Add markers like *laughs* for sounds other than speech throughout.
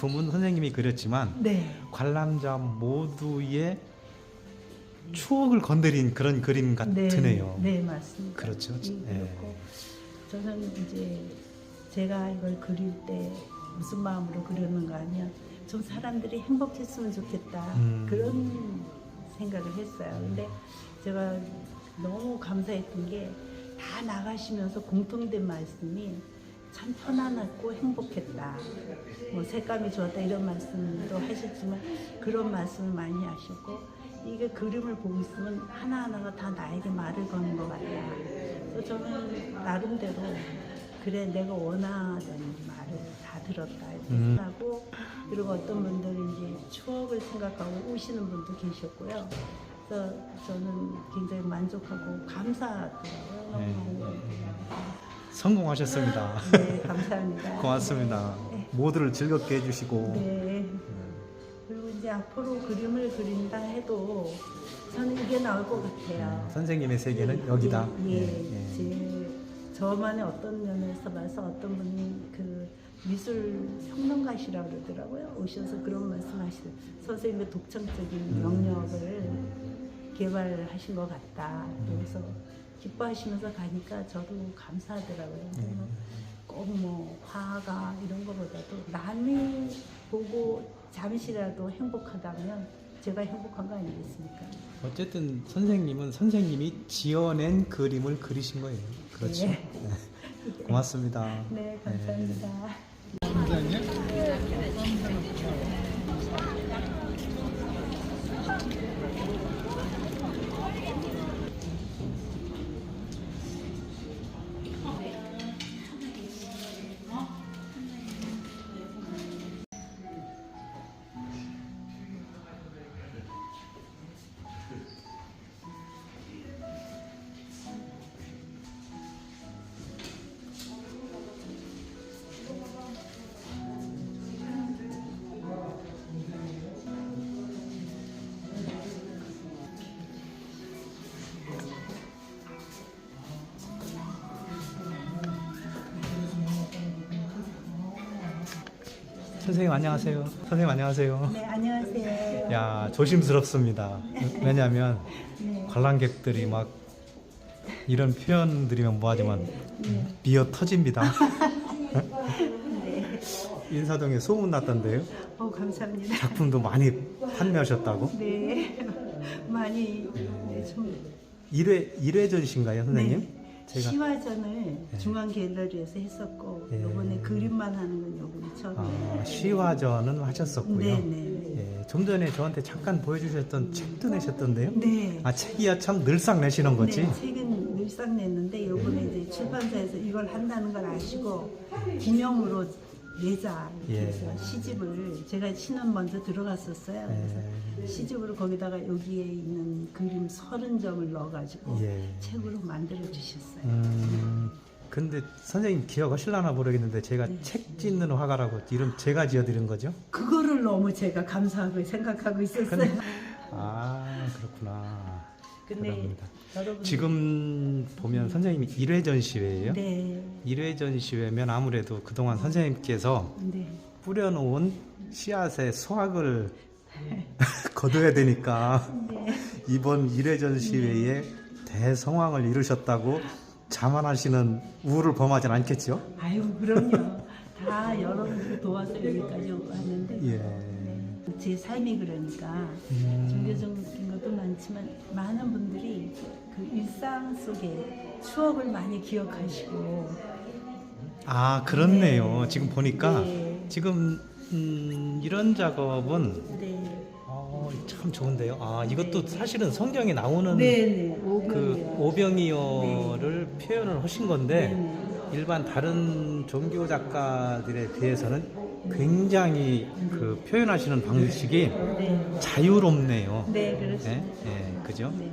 작품은 선생님이 그렸지만 네. 관람자 모두의 추억을 건드린 그런 그림 같으네요. 네, 맞습니다. 그렇죠. 그렇고 저는 이제 제가 이걸 그릴 때 무슨 마음으로 그리는가 하면 좀 사람들이 행복했으면 좋겠다 음. 그런 생각을 했어요. 근데 제가 너무 감사했던 게 다 나가시면서 공통된 말씀이 참 편안했고 행복했다. 뭐 색감이 좋았다 이런 말씀도 하셨지만 그런 말씀을 많이 하셨고 이게 그림을 보고 있으면 하나하나가 다 나에게 말을 거는 것 같다. 그래서 저는 나름대로 그래 내가 원하는 말을 다 들었다 이렇게 음. 생각하고 그리고 어떤 분들은 이제 추억을 생각하고 우시는 분도 계셨고요. 그래서 저는 굉장히 만족하고 감사하더라고요. 너무 성공하셨습니다. 네, 감사합니다. *laughs* 고맙습니다. 네. 모두를 즐겁게 해주시고 네. 그리고 이제 앞으로 그림을 그린다 해도 저는 이게 나올 것 같아요. 선생님의 세계는 여기다. 예, 예. 예, 예. 제 저만의 어떤 면에서 봐서 어떤 분이 그 미술 평론가시라고 그러더라고요. 오셔서 그런 말씀하시더라고요. 선생님의 독창적인 음. 영역을 개발하신 것 같다. 그래서 기뻐하시면서 가니까 저도 감사하더라고요. 그래서 음. 꼭뭐 화가 이런 것보다도 남이 보고 잠시라도 행복하다면 제가 행복한 거 아니겠습니까? 어쨌든 선생님은 선생님이 지어낸 그림을 그리신 거예요. 그렇죠. 네. 네. 고맙습니다. 네, 감사합니다. 선생님 안녕하세요. 선생님 안녕하세요. 네, 안녕하세요. 야 조심스럽습니다. 왜냐하면 네. 관람객들이 막 이런 표현 드리면 뭐하지만 네. 미어 터집니다. 네. *laughs* *laughs* 인사동에 소문 났던데요. 어, 감사합니다. 작품도 많이 판매하셨다고. 네. *laughs* 많이 네, 좀 1회 1회 전신가요, 선생님? 네. 제가 시화전을 중앙 갤러리에서 했었고 예. 이번에 그림만 하는 건 요번이 처음이에요. 아, 시화전은 하셨었고요. 네, 네. 예, 좀 전에 저한테 잠깐 보여주셨던 책도 내셨던데요. 네. 아 책이야 참 늘상 내시는 거지. 네, 책은 늘상 냈는데 요번에 이제 출판사에서 이걸 한다는 걸 아시고 기념으로 내자 이렇게 예. 해서 시집을 제가 신은 먼저 들어갔었어요. 그래서 예. 시집으로 거기다가 여기에 있는 그림 서른 점을 넣어가지고 예. 책으로 만들어 주셨어요. 음, 근데 선생님 기억하실라나 모르겠는데 제가 네. 책 짓는 화가라고 이름 제가 지어드린 거죠? 그거를 너무 제가 감사하고 생각하고 있었어요. 근데- 아 그렇구나. 근데 대단합니다. 지금 보면 선생님이 1회 전시회예요. 네, 1회 전시회면 아무래도 그동안 선생님께서 네, 뿌려놓은 씨앗의 수확을 *laughs* 거둬야 되니까 네. 이번 1회 전시회에 대성황을 이루셨다고 자만하시는 우를 범하진 않겠죠? 아유 그럼요. 다 여러분들 도와서 여기까지 왔는데 예. 네. 제 삶이 그러니까 음. 종교적인 것도 많지만 많은 분들이 그 일상 속에 추억을 많이 기억하시고 아 그렇네요. 네. 지금 보니까 네. 지금 음, 이런 작업은 네, 어, 참 좋은데요. 아 이것도 사실은 성경에 나오는 네, 네. 그 오병이어를 표현을 하신 건데 네, 일반 다른 종교 작가들에 비해서는 굉장히 그 표현하시는 방식이 네, 자유롭네요. 네, 그렇습니다. 예, 예, 그죠? 네,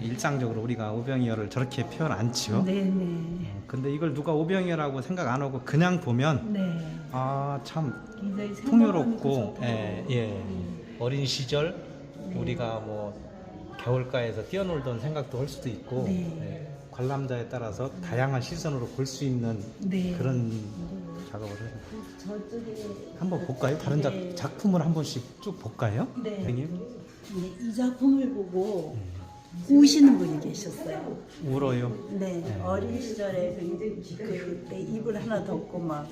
일상적으로 우리가 오병이어를 저렇게 표현 안 치요. 네, 네, 어, 근데 이걸 누가 오병이어라고 생각 안 하고 그냥 보면 네. 아 참 굉장히 생각하는 풍요롭고 예, 예. 어린 시절 우리가 뭐 겨울가에서 뛰어놀던 생각도 할 수도 있고 네. 예, 관람자에 따라서 다양한 시선으로 볼 수 있는 네. 그런 작업을 해요. 저쪽에 한번 볼까요? 다른 작, 네. 작품을 한 번씩 쭉 볼까요? 네. 선생님 네, 이 작품을 보고 우시는 분이 계셨어요. 울어요. 네, 네. 어린 시절에 그, 그때 이불 하나 덮고 막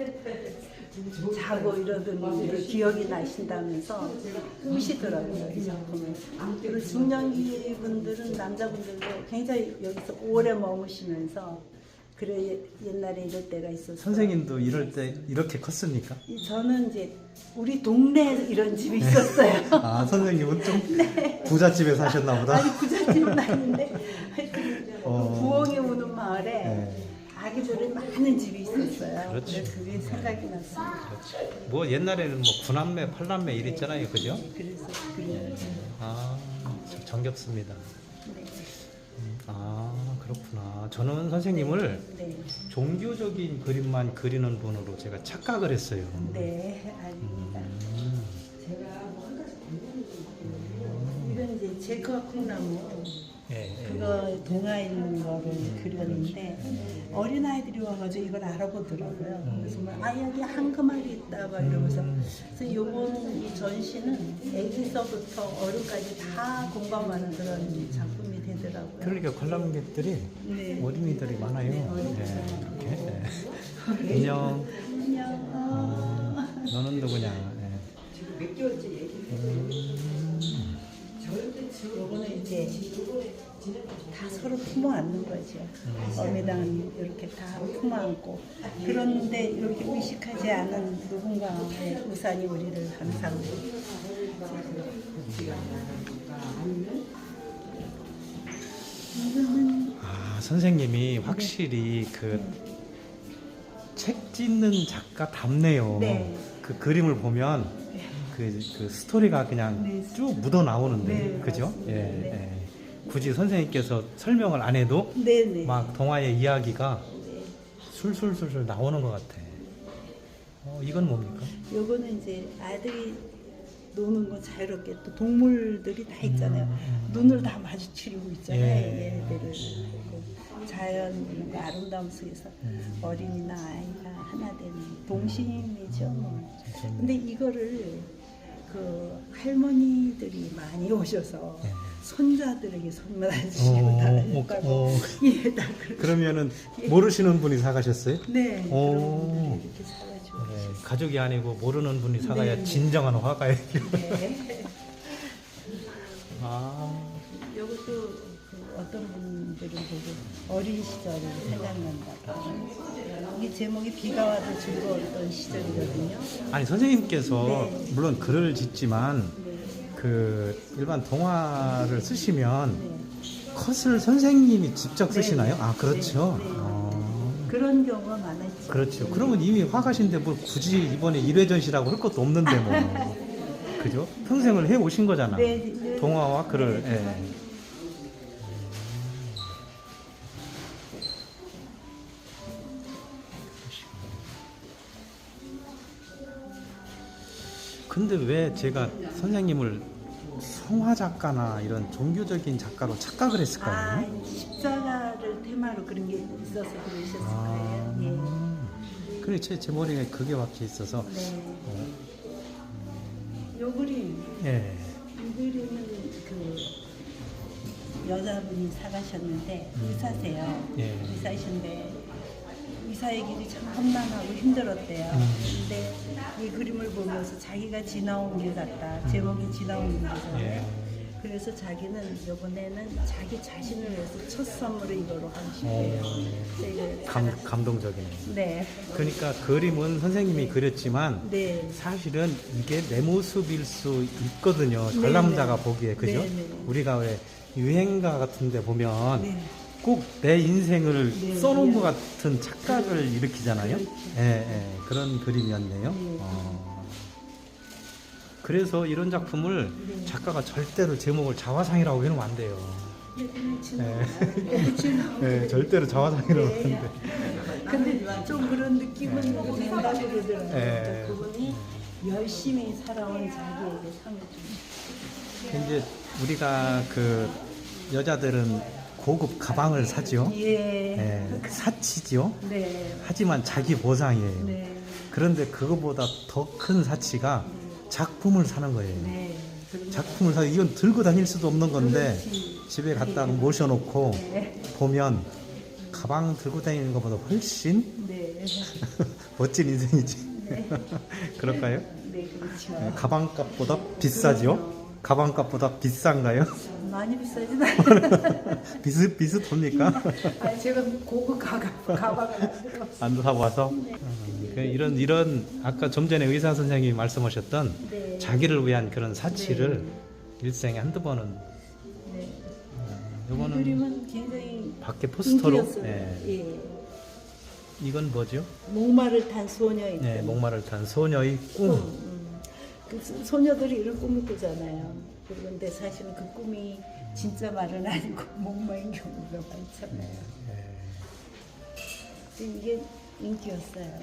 자고 이러던 게 기억이 나신다면서 우시더라고요 이 작품을. 그리고 중년기 분들은 남자분들도 굉장히 여기서 오래 머무시면서 그래 옛날에 이럴 때가 있었어요. 선생님도 이럴 때 이렇게 컸습니까? 이- 저는 이제 우리 동네에 이런 집이 있었어요. *laughs* 아 선생님은 좀 *laughs* 부잣집에 사셨나 보다. 아니 부잣집은 아닌데 하여튼 어. 부엉이 우는 마을에 네. 아기들이 많은 집이 있었어요. 그렇지. 그래서 그게 생각이 났습니다. 그렇지. 뭐 옛날에는 뭐 구남매, 팔남매 이랬잖아요, 그죠? 그래서 그래. 아 저- 정겹습니다. 네. 아 그렇구나. 저는 선생님을 네. 종교적인 그림만 그리는 분으로 제가 착각을 했어요. 네. 아닙니다. 음. 이건 이제 제커 콩나무 예, 예. 그거 동화 있는 거를 그렸는데 어린 아이들이 와가지고 이걸 알아보더라고요. 그래서 막아 여기 한금알이 있다 막 이러면서 그래서 요번 이 전시는 애기서부터 어른까지 다 공감하는 그런 작품 이 되더라고요. 그러니까 관람객들이 네. 어린이들이 많아요. 네, 네. 이렇게. 네. 안녕. 안녕. 어, 너는 누구냐? 네. 요거는 이제 다 서로 품어 안는 거죠. 어미당 이렇게 다 품어 안고 그런데 이렇게 의식하지 않은 누군가의 우산이 우리를 항상 아 선생님이 확실히 그 책 짓는 작가 답네요. 네. 그 그림을 보면 그, 그 스토리가 그냥 네. 쭉 묻어 나오는데 네, 그죠? 맞습니다. 예, 네. 예. 굳이 선생님께서 설명을 안 해도 네네. 막 동화의 이야기가 네. 술술술술 나오는 것 같아. 어, 이건 뭡니까? 요거는 이제 아들이 노는 거 자유롭게 또 동물들이 다 있잖아요. 음. 눈을 다 마주치고 있잖아요. 예. 얘네들을. 그 자연 이런 거 아름다움 속에서 음. 어린이나 아이가 하나 되는 동심이죠. 뭐. 좋네. 근데 이거를 그 할머니들이 많이 오셔서 예. 손자들에게 선물하시고 어, 다 어, 했다고. 어. *laughs* 예, 다 그렇게. 그러면은 모르시는 분이 사가셨어요? 네. 오. 그런 분들이 이렇게. 네, 가족이 아니고 모르는 분이 사가야 네. 진정한 화가예요. 네. 아, 이것도 그 어떤 분들은 보고 어린 시절이 생각난다. 이게 제목이 비가 와도 즐거웠던 시절이거든요. 아니 선생님께서 네. 물론 글을 짓지만 네. 그 일반 동화를 쓰시면 네. 컷을 선생님이 직접 네. 쓰시나요? 아 그렇죠. 네. 네. 어, 그런 경우가 많았죠. 그렇죠. 그러면 이미 화가신데 뭘 굳이 이번에 1회 전시라고 할 것도 없는데 뭐. *laughs* 그죠? 평생을 해 오신 거잖아. 네, 네. 동화와 글을. 예. 근데 왜 제가 선생님을 성화 작가나 이런 종교적인 작가로 착각을 아, 했을까요? 테마로 그런 게 있어서 그러셨을 거예요. 예. 아, 그래 제, 제 머리에 그게 박혀 있어서 네. 어, 요 그림, 예. 이 그림은 그 여자분이 사가셨는데 의사세요. 예. 의사이신데 의사의 길이 참 험난하고 힘들었대요. 음. 근데 이 그림을 보면서 자기가 지나온 길 같다. 제목이 지나온 길이잖아요. 예. 그래서 자기는 이번에는 자기 자신을 위해서 첫 선물을 이거로 하고 싶대요. 감, 사갔- 감동적이네요. 네. 그러니까 그림은 선생님이 그렸지만 네. 사실은 이게 내 모습일 수 있거든요. 네, 관람자가 네. 보기에 그죠? 네, 네. 우리가 왜 유행가 같은데 보면 네. 꼭 내 인생을 네, 써놓은 네. 것 같은 착각을 일으키잖아요. 그렇죠. 예, 예, 그런 그림이었네요. 네. 어. 그래서 이런 작품을 네. 작가가 절대로 제목을 자화상이라고 해놓으면 안 돼요. 네, 네. 절대로 자화상이라고 네. 하는데. 근데 좀 그런 느낌은 낸다고 그러더라고요. 네. 그분이 열심히 살아온 자기에게 상을 줍니다. 이제 우리가 그 여자들은 고급 가방을 사죠. 예. 예, 사치죠. 네. 하지만 자기 보상이에요. 네. 그런데 그거보다 더 큰 사치가 작품을 사는 거예요. 네. 작품을 사 이건 들고 다닐 수도 없는 건데. 집에 갖다 모셔놓고 네. 보면 가방 들고 다니는 것보다 훨씬 네. *laughs* 멋진 인생이지. 네. *laughs* 그럴까요? 네, 그렇죠. 네, 가방값보다 비싸죠? 가방값보다 비싼가요? *laughs* 많이 비싸진 않아요. *laughs* 비슷 비슷합니까? *laughs* 아, 제가 고급 가방, 가방을. 안 사고 와서 음, 그 이런 이런 아까 좀 전에 의사 선생님이 말씀하셨던 네. 자기를 위한 그런 사치를 일생에 한두 번은 네. 음, 이 요거는 그림은 굉장히 밖에 포스터로. 네. 예. 이건 뭐죠? 목마를 탄 소녀 있죠. 네, 목마를 탄 소녀의 꿈. 음. 그 소- 소녀들이 이런 꿈을 꾸잖아요. 그런데 사실은 그 꿈이 진짜 말은 아니고 *laughs* 목마인 경우가 많잖아요. 네, 네, 근데 이게 인기였어요.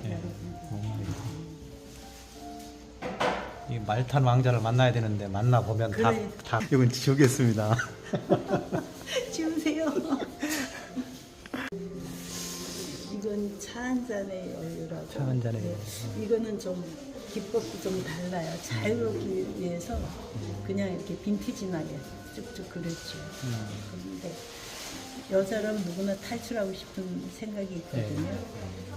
꿈. 이 말탄 왕자를 만나야 되는데 만나 보면 그래. 다, 다 이건 지우겠습니다. *laughs* 지우세요. 이건 차 한 잔의 여유라고. 차 한 잔의 네. 여유. 이거는 좀 기법도 좀 달라요. 자유롭기 위해서 그냥 이렇게 빈티지나게 쭉쭉 그렸죠. 음. 그런데 여자라면 누구나 탈출하고 싶은 생각이 있거든요. 네.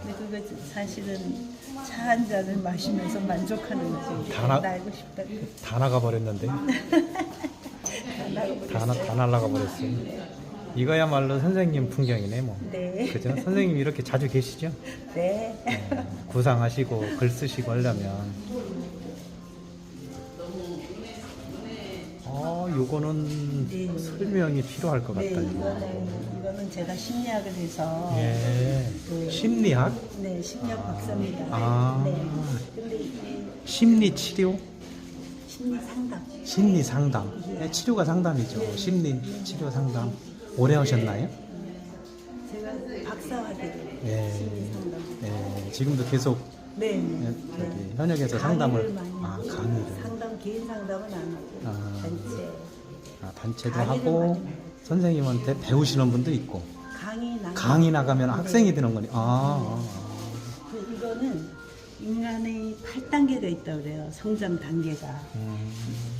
근데 그거 사실은 차 한 잔을 마시면서 만족하는 거지. 다 나- 날고 싶다. 다 나가 버렸는데. *laughs* 다 나가버렸어요. 다, 나, 다 날라가 버렸어요. 이거야말로 선생님 풍경이네 뭐. 네. 그죠? 선생님 이렇게 자주 계시죠? 네. 네. 구상하시고 글 쓰시고 하려면. 어, 요거는 네. 설명이 필요할 것 네, 같다. 이거. 이거는, 이거는 제가 심리학을 해서 예. 그- 심리학? 네, 심리학 박사입니다. 아. 네. 근데 심리 치료? 심리 상담. 심리 상담. 네, 치료가 상담이죠. 심리 치료 상담. 오래 하셨나요? 제가 박사학위를 예. 심리 상담. 예. 지금도 계속 네. 예, 네. 저기 현역에서 상담을 많이 아 강의를 상담 개인 상담은 안 하고 아. 단체 아, 단체도 강의를 하고 많이 해요. 선생님한테 배우시는 분도 있고 강의 나 강의 나가면 네. 학생이 되는 거니 아, 아, 그 이거는 인간의 8단계가 있다고 그래요. 성장 단계가. 아. 음,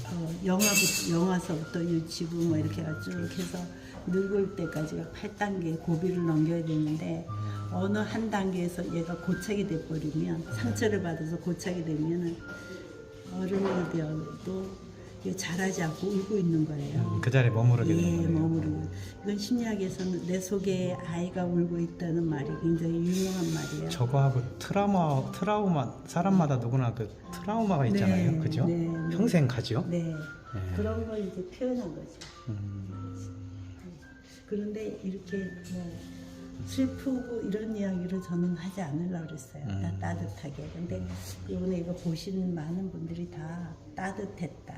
어, 영화부터, 영화서부터 유치부 뭐 이렇게 쭉 해서 늙을 때까지가 8단계 고비를 넘겨야 되는데 어느 한 단계에서 얘가 고착이 돼버리면 상처를 받아서 고착이 되면은 어른이 되어도 자라지 않고 울고 있는 거예요. 그 자리에 머무르게 예, 되는 거네요. 머무르고. 이건 심리학에서는 내 속에 아이가 울고 있다는 말이 굉장히 유명한 말이에요. 저거하고 트라우마 트라우마 사람마다 누구나 그 트라우마가 있잖아요, 네, 그죠? 네, 네. 평생 가죠. 네. 네. 그런 걸 이제 표현한 거죠. 음, 그런데 이렇게 뭐 슬프고 이런 이야기를 저는 하지 않으려고 그랬어요. 다 음. 따뜻하게. 근데 이번에 이거 보시는 많은 분들이 다 따뜻했다,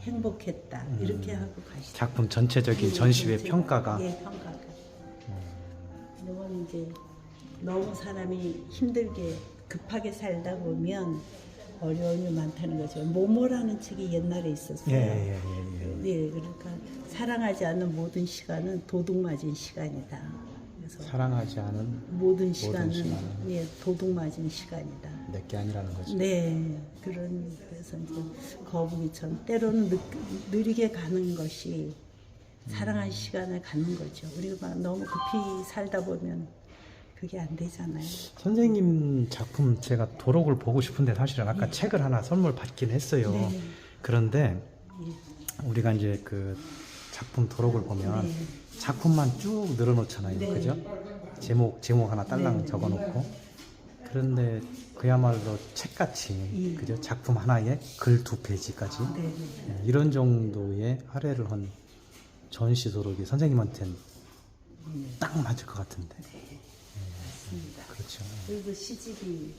행복했다 이렇게 하고 가시죠. 작품 전체적인 전시회 평가가 예, 평가가. 이건 이제 너무 사람이 힘들게 급하게 살다 보면 어려움이 많다는 거죠. 모모라는 책이 옛날에 있었어요. 예, 예, 예, 예. 네, 그러니까 사랑하지 않는 모든 시간은 도둑맞은 시간이다. 그래서 사랑하지 않은 모든 시간은 시간은 예, 도둑맞은 시간이다. 내게 아니라는 거죠. 네, 그런 그래서 이제 거북이처럼 때로는 느, 느리게 가는 것이 사랑할 시간을 갖는 거죠. 우리가 막 너무 급히 살다 보면 그게 안 되잖아요. 선생님 작품 제가 도록을 보고 싶은데 사실은 아까 책을 하나 선물 받긴 했어요. 네. 그런데 예. 우리가 이제 그 작품 도록을 보면 네. 작품만 쭉 늘어놓잖아요. 네. 그죠? 제목 제목 하나 딸랑 네. 적어놓고 그런데 그야말로 책같이 예. 그죠? 작품 하나에 글 두 페이지까지 네, 네. 예, 이런 정도의 할애를 한 전시 도록이 선생님한테는 딱 맞을 것 같은데 맞습니다. 그렇죠. 그리고 시집이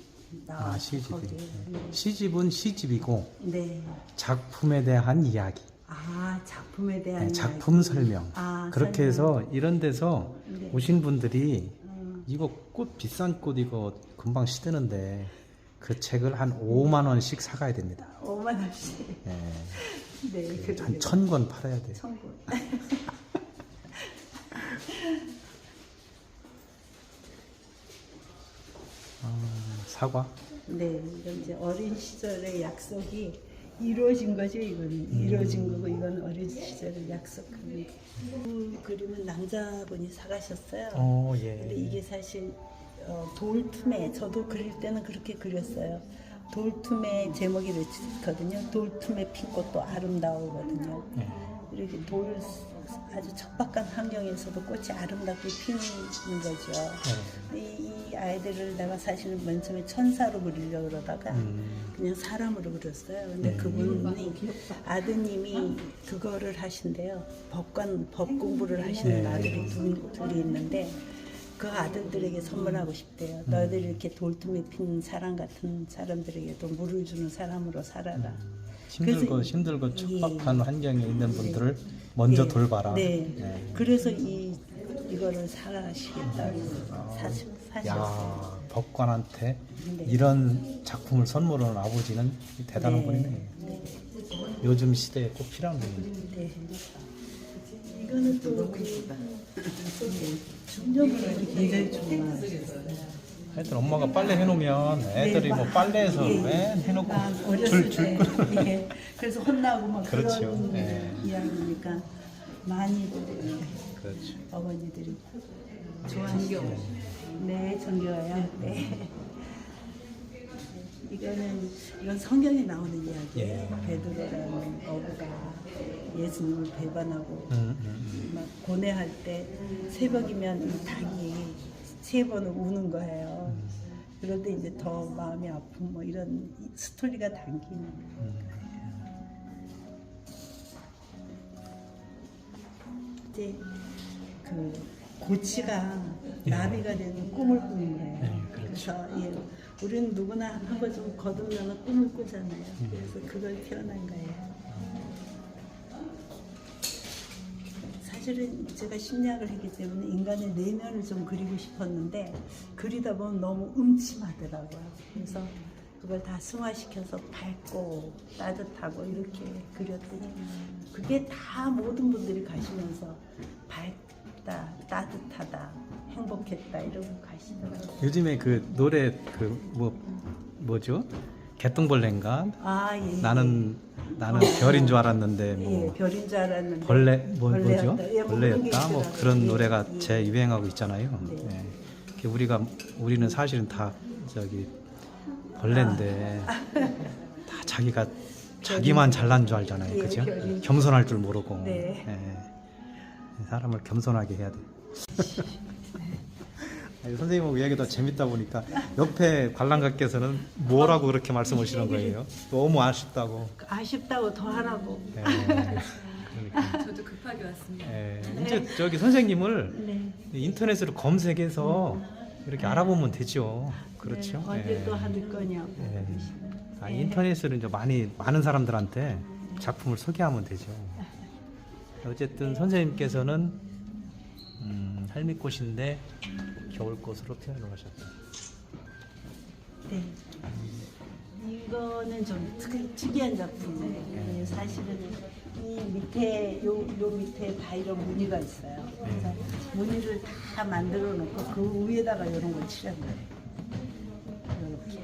아 시집이 거기에. 네. 시집은 시집이고 네. 작품에 대한 이야기 아 작품에 대한 네, 작품. 설명 아, 그렇게 설명. 해서 이런 데서 네. 오신 분들이 음, 이거 꽃 비싼 꽃 이거 금방 시드는데 그 책을 한 5만 원씩 사가야 됩니다. 5만 원씩. 예, 네, 한 그러게요. 천권 팔아야 돼요. 천국. 아, 사과 네, 이제 어린 시절의 약속이 이루어진 거죠. 이건 이루어진 거고 이건 어린 시절의 약속합니다. 그 그림은 남자분이 사가셨어요. 어, 근데 예. 이게 사실 어, 돌투매 저도 그릴 때는 그렇게 그렸어요. 돌투매 제목이 이렇거든요. 돌투매 핀 꽃도 아름다우거든요. 예. 이렇게 돌 아주 척박한 환경에서도 꽃이 아름답게 피는 거죠. 예. 이, 이 아이들을 내가 사실은 맨 처음에 천사로 그리려고 그러다가 음. 그냥 사람으로 그렸어요. 근데 네. 그분이 아드님이 그거를 하신대요. 법관 법 공부를 하시는 네. 아들이 둘, 둘이 있는데 그 아들들에게 선물하고 싶대요. 너희들 이렇게 돌tum에 핀 사람 같은 사람들에게도 물을 주는 사람으로 살아라. 힘들고 그래서- 힘들고 예. 척박한 환경에 있는 분들을 먼저 네. 돌봐라. 네. 예. 그래서 이 이거를 사시겠다고 사시, 사셨어요. 야, 법관한테 네. 이런 작품을 선물하는 아버지는 대단한 네. 분이네. 네. 요즘 시대에 꼭 필요한 분이네. 네. 이거는 또그 중년분들이 굉장히 좋아하셨어요. 하여튼 엄마가 빨래 해놓으면 애들이 네, 뭐 막- 빨래해서 예, 왜 해놓고 막 어렸을 줄, 줄 때, 끊어. *laughs* 예. 그래서 혼나고 막 그렇죠. 그런 예. 이야기니까 많이들 그렇죠. 어머니들이 좋아하시죠. 네, 정겨워요. 네. 이거는 이건 성경에 나오는 이야기예요. 예. 베드로라는 어부가 예수님을 배반하고 음, 음, 막 고뇌할 때 새벽이면 이 닭이 세 번을 우는 거예요. 그런데 이제 더 마음이 아픈 뭐 이런 스토리가 담기는 음. 이제 그 고치가 예. 나비가 되는 꿈을 꾸는 거예요. 네, 그렇죠. 그래서 예, 우리는 누구나 한 번 좀 거듭나는 꿈을 꾸잖아요. 음. 그래서 그걸 표현한 거예요. 사실은 제가 심리학을 했기 때문에 인간의 내면을 좀 그리고 싶었는데 그리다 보면 너무 음침하더라고요. 그래서 그걸 다 승화시켜서 밝고 따뜻하고 이렇게 그렸더니 그게 다 모든 분들이 가시면서 밝다, 따뜻하다, 행복했다 이러고 가시더라고요. 요즘에 그 노래 그 뭐 뭐죠? 개똥벌레인가? 아, 예. 예. 나는 나는 어. 별인 줄 알았는데 뭐 예, 별인 줄 알았는데 벌레 뭐 벌레였다. 뭐죠? 예, 뭐 그런 게 벌레였다. 뭐 있더라고요. 그런 예, 노래가 예. 재유행하고 있잖아요. 네. 예. 이게 우리가 우리는 사실은 다 저기 벌레인데 다 자기가 *laughs* 자기만 잘난 줄 알잖아요. 예, 그죠? 별인. 겸손할 줄 모르고. 네. 예. 사람을 겸손하게 해야 돼. *laughs* 아니, 선생님하고 이야기가 재밌다 보니까 옆에 관람가께서는 뭐라고 그렇게 말씀하시는 거예요? 너무 아쉽다고. 아쉽다고 더 하라고. *laughs* 예. 그러니까. 저도 급하게 왔습니다. 예. 이제 저기 선생님을 네. 인터넷으로 검색해서 이렇게 알아보면 되죠. 그렇죠. 네, 언제 예. 또 하실 거냐고. 예. 아, 네. 인터넷으로 이제 많이 많은 사람들한테 작품을 소개하면 되죠. 어쨌든 선생님께서는 음, 할미꽃인데 겨울꽃으로 표현을 하셨다. 네. 이거는 좀 특, 특이한 작품이에요. 사실은 이 밑에 요, 요 밑에 다 이런 무늬가 있어요. 그래서 무늬를 다 만들어 놓고 그 위에다가 이런 걸 칠한 거예요. 이렇게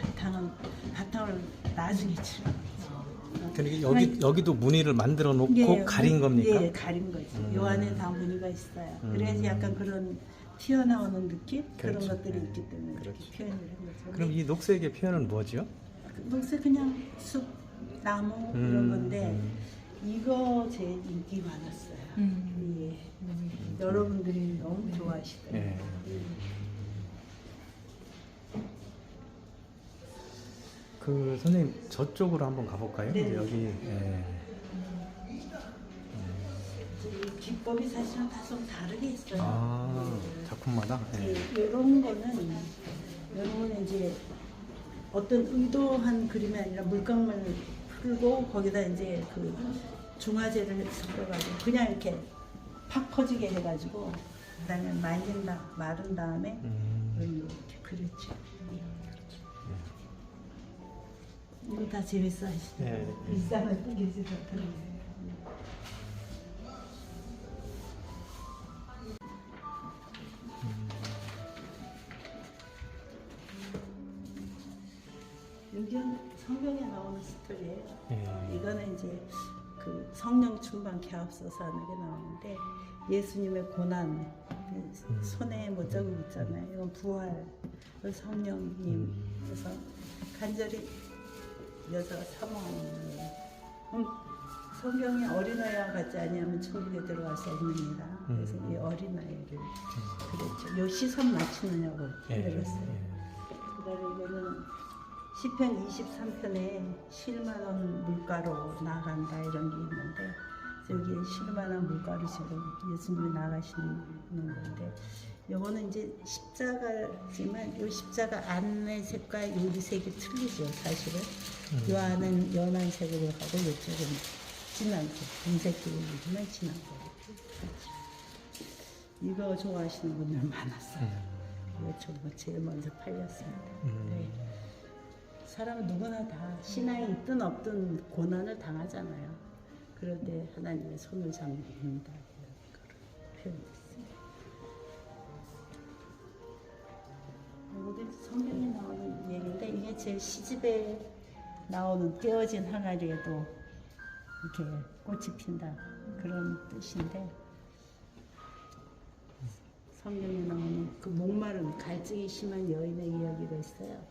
바탕은 바탕을 나중에 칠한 거죠. 그러니까 여기 여기도 무늬를 만들어 놓고 가린 겁니까? 예, 가린 거죠. 음. 요 안에 다 무늬가 있어요. 음. 그래서 약간 그런 튀어나오는 느낌 그런 그렇죠. 것들이 네. 있기 때문에 그렇죠. 이렇게 표현을 한 거죠. 그럼 이 녹색의 표현은 뭐죠? 녹색 그냥 숲, 나무 음, 이런 건데 음. 이거 제일 인기 많았어요. 음. 예. 여러분들이 너무 좋아하시더라고요. 예. 그 선생님 저쪽으로 한번 가볼까요? 네. 여기 예. 이 기법이 사실은 다좀 다르게 있어요. 아 작품마다 예. 이런 거는 이런 거는 이제 어떤 의도한 그림이 아니라 물감을 풀고 거기다 이제 그 중화제를 섞어가지고 그냥 이렇게 팍 퍼지게 해가지고 그다음에 말린 다 마른 다음에 음. 이렇게 그렸죠. 이거 다 재밌어 하시더라고요. 예. 일상 을또 계시더라고요. 스토리예요. 예. 이거는 이제 그 성령 충만 개합소서 하는 게 나오는데 예수님의 고난 그 손에 못 자국 있잖아요. 이건 부활 그 성령님 음. 그래서 간절히 여자가 사모하는 그럼 성경이 어린아이와 같지 아니하면 천국에 들어갈 수 없느니라. 그래서 음. 이 어린아이를 그랬죠. 요 시선 맞추느냐고 예. 힘들었어요. 예. 그다음에 이거는 시편 23편에 실만한 물가로 나간다 이런 게 있는데 여기에 실만한 물가로 지금 예수님이 나가시는 건데 요거는 이제 십자가지만 요 십자가 안의 색과 요리색이 틀리죠 사실은. 요 안은 연한 색으로 하고 요쪽은 진한 색 금색색이지만 진한 거 이거 좋아하시는 분들 많았어요. 이거 정말 제일 먼저 팔렸습니다. 음. 네. 사람은 누구나 다 신앙이 있든 없든 고난을 당하잖아요. 그런데 하나님의 손을 잡는다 이런 거를 표현했어요. 이것도 성경에 나오는 얘기인데 이게 제 시집에 나오는 떼어진 항아리에도 이렇게 꽃이 핀다 그런 뜻인데 성경에 나오는 그 목마른 갈증이 심한 여인의 이야기가 있어요.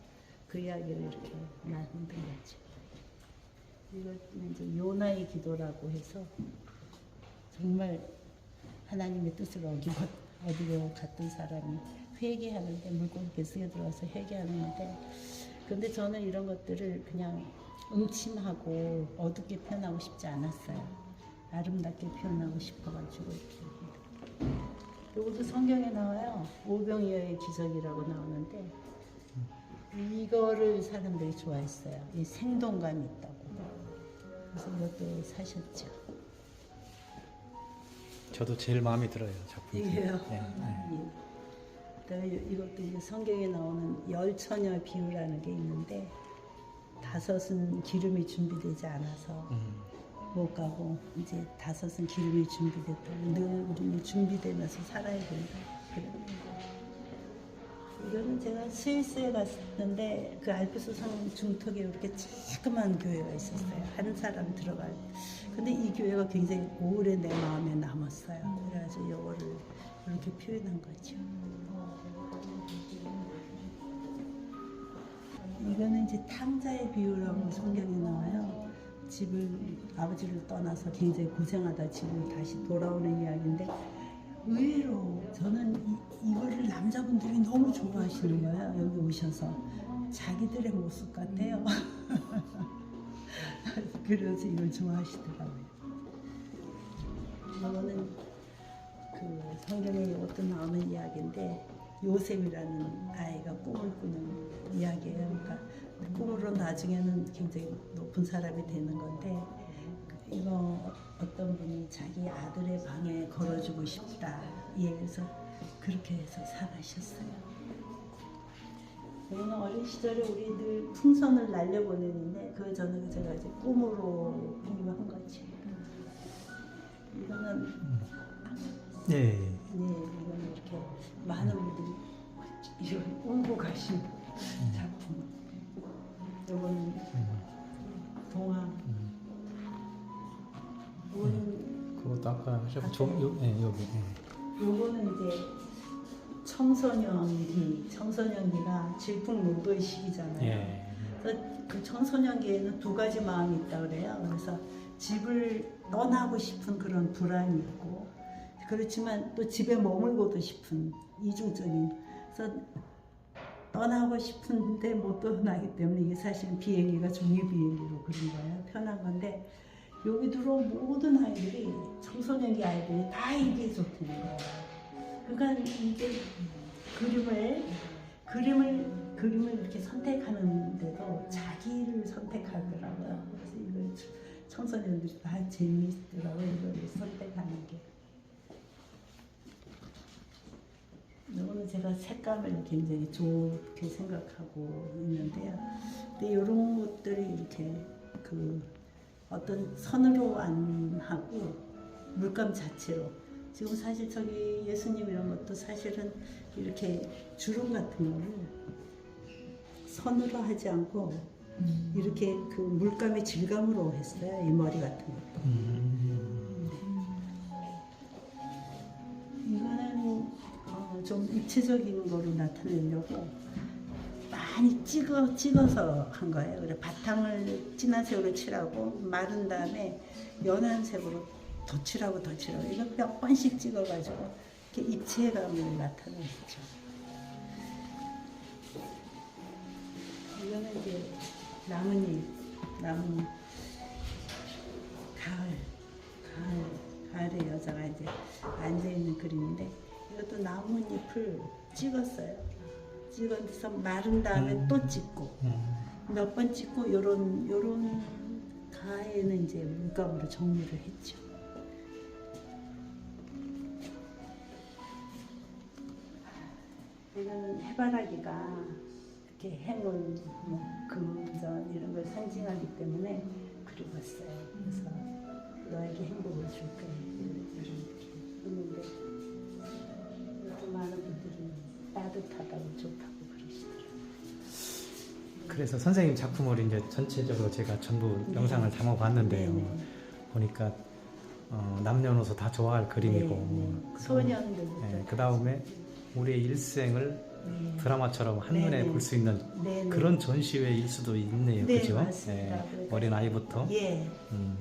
그 이야기를 이렇게 만든 거죠. 이것은 이제 요나의 기도라고 해서 정말 하나님의 뜻을 어기고 어디로 갔던 사람이 회개하는데 물고기 뱃속에 들어가서 회개하는 건데 근데 저는 이런 것들을 그냥 음침하고 어둡게 표현하고 싶지 않았어요. 아름답게 표현하고 싶어가지고 이렇게 이것도 성경에 나와요. 오병이어의 기적이라고 나오는데 이거를 사람들이 좋아했어요. 이 생동감이 있다고. 그래서 이것도 사셨죠. 저도 제일 마음에 들어요 작품. 이게요. 예. 예. 예. 그다음에 이것도 이제 성경에 나오는 열처녀 비유라는 게 있는데 다섯은 기름이 준비되지 않아서 음. 못 가고 이제 다섯은 기름이 준비됐다고 늘 우리는 준비되면서 살아야 된다. 그런 거. 이거는 제가 스위스에 갔었는데 그 알프스 산 중턱에 이렇게 조그만 교회가 있었어요. 한 사람 들어갈. 근데 이 교회가 굉장히 오래 내 마음에 남았어요. 그래가지고 이거를 이렇게 표현한 거죠. 이거는 이제 탕자의 비유라고 성경에 나와요. 집을 아버지를 떠나서 굉장히 고생하다 집을 다시 돌아오는 이야기인데 의외로 저는 이, 이거를 남자분들이 너무 좋아하시는 거예요. 여기 오셔서 자기들의 모습 같아요. *laughs* 그래서 이걸 좋아하시더라고요. 이거는 그 성경에 이것도 나오는 이야기인데 요셉이라는 아이가 꿈을 꾸는 이야기예요. 그러니까 꿈으로 나중에는 굉장히 높은 사람이 되는 건데 어떤 분이 자기 아들의 방에 걸어주고 싶다 이 얘기해서 그렇게 해서 살아셨어요. 저는 어린 시절에 우리 늘 풍선을 날려보내는데 그 전에 제가 이제 꿈으로 비유한 거지. 이거는 예. 예. 네, 이거는 이렇게 많은 분들이 이걸 꿈고 가신 아까 하셨고 저, 요, 예, 여기. 예. 요거는 이제 청소년기, 청소년기가 질풍 노도의 시기잖아요. 예. 그래서 그 청소년기에는 두 가지 마음이 있다 그래요. 그래서 집을 떠나고 싶은 그런 불안이 있고 그렇지만 또 집에 머물고도 싶은 이중적인 그래서 떠나고 싶은데 못 떠나기 때문에 이게 사실 비행기가 종이 비행기로 그런 거예요. 편한 건데 여기 들어온 모든 아이들이 청소년기 아이들이 다 이게 좋다는 거예요. 그러니까 이게 그림을 그림을 그림을 이렇게 선택하는데도 자기를 선택하더라고요. 그래서 이걸 청소년들이 다 재미있더라고요. 이걸 선택하는 게. 이거는 제가 색감을 굉장히 좋게 생각하고 있는데요. 근데 이런 것들이 이렇게 그 어떤 선으로 안 하고 물감 자체로 지금 사실 저기 예수님 이런 것도 사실은 이렇게 주름 같은 거를 선으로 하지 않고 이렇게 그 물감의 질감으로 했어요. 이 머리 같은 것도. 음. 이거는 어, 좀 입체적인 거로 나타내려고 많이 찍어 찍어서 한 거예요. 그래 바탕을 진한 색으로 칠하고 마른 다음에 연한 색으로 더 칠하고 더 칠하고 이거 몇 번씩 찍어가지고 이렇게 입체감을 나타내죠. 이거는 이제 나뭇잎, 나무 가을, 가을, 가을에 여자가 이제 앉아 있는 그림인데 이것도 나뭇잎을 찍었어요. 찍어서 마른 다음에 음. 또 찍고 음. 몇번 찍고 요런 요런 가에는 이제 물감으로 정리를 했죠. 이거는 해바라기가 이렇게 행운, 뭐 금전 이런 걸 상징하기 때문에 그려봤어요. 그래서 너에게 행복을 줄 거야. 이렇게 했는데 따뜻하다고 좋다고 그러시더라고요. 그래서 선생님 작품을 이제 전체적으로 제가 전부 네. 영상을 담아봤는데요. 네, 보니까 어, 남녀노소 다 좋아할 그림이고 네, 네. 소년들부터 네, 그 다음에 우리의 일생을 네. 드라마처럼 한눈에 네, 네. 볼수 있는 네, 네. 그런 전시회일 수도 있네요. 네, 그죠? 맞습니다. 그래서- 어린 아이부터. 예. 음,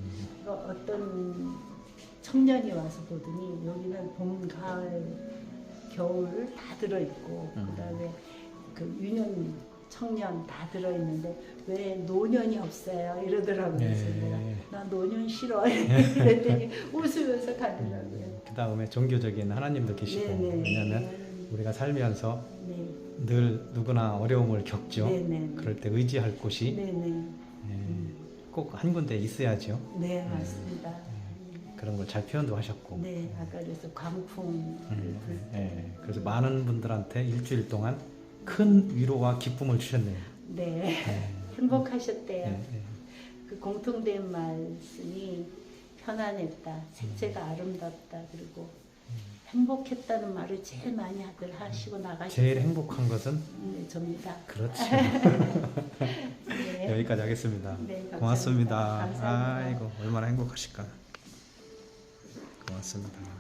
그 어떤 청년이 와서 보더니 여기는 봄, 가을, 겨울 다 들어있고 음. 그다음에 그 유년, 청년 다 들어있는데 왜 노년이 없어요 이러더라고요. 그래서 네. 내가 나 노년 싫어 *laughs* 이랬더니 웃으면서 가더라고요. 그 다음에 종교적인 하나님도 계시고 네, 네. 왜냐하면 우리가 살면서 네. 늘 누구나 어려움을 겪죠. 네, 네. 그럴 때 의지할 곳이 네, 네. 꼭한 군데 있어야죠. 네, 맞습니다. 그런 걸 잘 표현도 하셨고. 네, 아까 그래서 광풍 음, 예, 그래서 많은 분들한테 일주일 동안 큰 위로와 기쁨을 주셨네요. 네, 예, *laughs* 행복하셨대요. 예, 예. 그 공통된 말씀이 편안했다, 색채가 아름답다, 그리고 행복했다는 말을 제일 많이 하들 하시고 나가셨어요. 제일 행복한 것은 네, 접니다. 그렇죠. *laughs* 네. 여기까지 하겠습니다. 네, 감사합니다. 고맙습니다. 감사합니다. 아이고 얼마나 행복하실까. 고맙습니다.